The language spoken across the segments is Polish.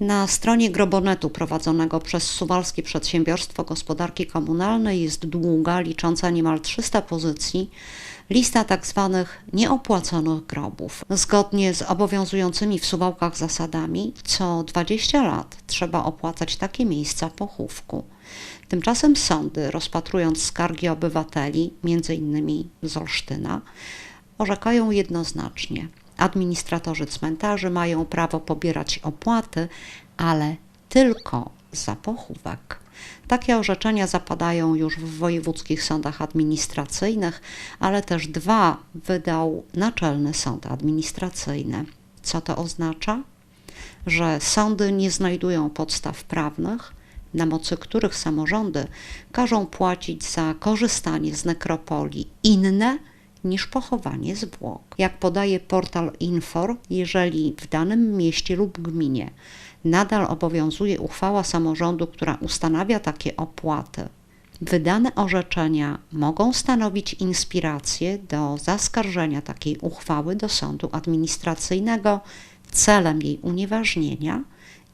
Na stronie Grobonetu prowadzonego przez Suwalskie Przedsiębiorstwo Gospodarki Komunalnej jest długa, licząca niemal 300 pozycji, lista tzw. nieopłaconych grobów. Zgodnie z obowiązującymi w Suwałkach zasadami, co 20 lat trzeba opłacać takie miejsca pochówku. Tymczasem sądy, rozpatrując skargi obywateli, m.in. z Olsztyna, orzekają jednoznacznie. Administratorzy cmentarzy mają prawo pobierać opłaty, ale tylko za pochówek. Takie orzeczenia zapadają już w wojewódzkich sądach administracyjnych, ale też dwa wydał Naczelny Sąd Administracyjny. Co to oznacza? Że sądy nie znajdują podstaw prawnych, na mocy których samorządy każą płacić za korzystanie z nekropolii inne niż pochowanie zwłok. Jak podaje portal Infor, jeżeli w danym mieście lub gminie nadal obowiązuje uchwała samorządu, która ustanawia takie opłaty, wydane orzeczenia mogą stanowić inspirację do zaskarżenia takiej uchwały do sądu administracyjnego celem jej unieważnienia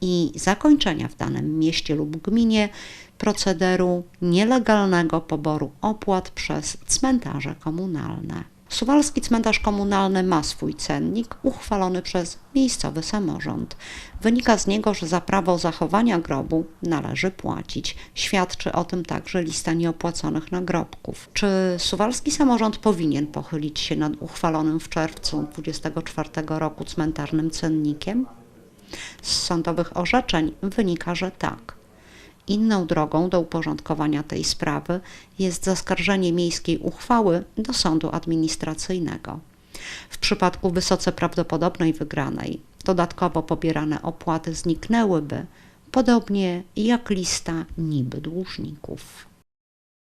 i zakończenia w danym mieście lub gminie procederu nielegalnego poboru opłat przez cmentarze komunalne. Suwalski cmentarz komunalny ma swój cennik uchwalony przez miejscowy samorząd. Wynika z niego, że za prawo zachowania grobu należy płacić. Świadczy o tym także lista nieopłaconych nagrobków. Czy suwalski samorząd powinien pochylić się nad uchwalonym w czerwcu 24 roku cmentarnym cennikiem? Z sądowych orzeczeń wynika, że tak. Inną drogą do uporządkowania tej sprawy jest zaskarżenie miejskiej uchwały do sądu administracyjnego. W przypadku wysoce prawdopodobnej wygranej dodatkowo pobierane opłaty zniknęłyby, podobnie jak lista niby dłużników.